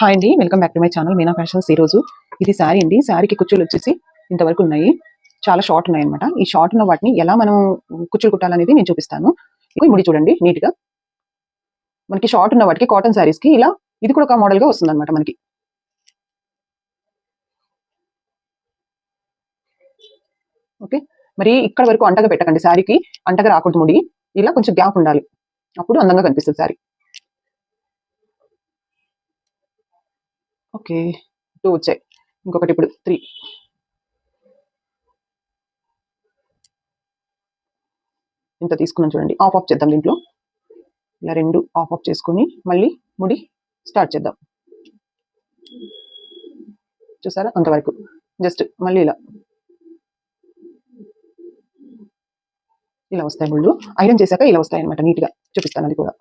Hi అండి welcome back to my channel Meena fashions ఈరోజు. రోజు ఇది శారీ అండి శారీకి కుచ్చులు వచ్చేసి ఇంతవరకు ఉన్నాయి. చాలా షార్ట్ ఉన్నాయి అనమాట ఈ షార్ట్ ఉన్న వాటిని ఎలా మనం కుచ్చులు కుట్టాలనేది నేను చూపిస్తాను. ఇదిగో ముడి చూడండి నీట్గా. మనకి షార్ట్ ఉన్న వాటికి కాటన్ శారీస్కి ఇలా ఇది కూడా ఒక మోడల్గా వస్తుంది అనమాట మనకి. ఓకే మరి ఇక్కడ వరకు అంటగా పెట్టకండి శారీకి అంటగా రాకూడదు ముడి. ఇలా కొంచెం గ్యాప్ ఉండాలి. అప్పుడు అందంగా కనిపిస్తుంది శారీ. ఓకే. టూ వచ్చాయి. ఇంకొకటి ఇప్పుడు త్రీ. ఇంత తీసుకున్నాం చూడండి. ఆఫ్ ఆఫ్ చేద్దాం దీంట్లో. ఇలా రెండు ఆఫ్ ఆఫ్ చేసుకొని మళ్ళీ ముడి స్టార్ట్ చేద్దాం. చూసారా? అంతవరకు. జస్ట్ మళ్ళీ ఇలా. ఇలా వస్తాయి ముళ్ళు. ఐరన్ చేశాక ఇలా వస్తాయి అనమాట నీట్గా చూపిస్తాను అది కూడా.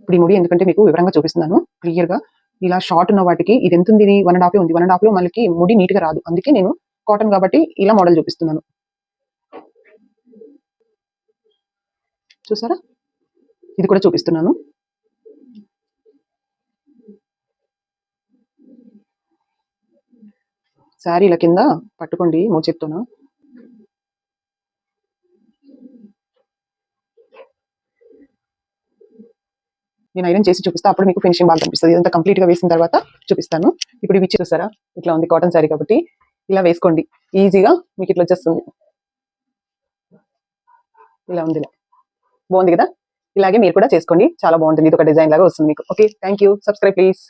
ఇప్పుడు ఈ ముడి ఎందుకంటే మీకు వివరంగా చూపిస్తున్నాను. క్లియర్గా ఇలా షార్ట్ ఉన్న వాటికి ఇది ఎంత ఉంది? వన్ అండ్ హాఫ్ ఉంది. వన్ అండ్ హాఫ్లో మనకి ముడి నీట్గా రాదు. అందుకే నేను కాటన్ కాబట్టి ఇలా మోడల్ చూపిస్తున్నాను. చూసారా? ఇది కూడా చూపిస్తున్నాను. శారీల కింద పట్టుకోండి మోచేత్తోన నేను ఐరన్ చేసి చూపిస్తాను అప్పుడు మీకు ఫినిషింగ్ బాగా కనిపిస్తుంది. ఇదంతా కంప్లీట్గా వేసిన తర్వాత చూపిస్తాను. ఇప్పుడు ఇవి చూసారా? ఇట్లా ఉంది కాటన్ శారీ కాబట్టి. ఇలా వేసుకోండి. ఈజీగా మీకు ఇట్లా వచ్చేస్తుంది. ఇలా ఉంది ఇలా. బాగుంది కదా? ఇలాగే మీరు కూడా చేసుకోండి. చాలా బాగుంటుంది. ఇది ఒక డిజైన్ లాగా వస్తుంది మీకు. Okay thank you subscribe please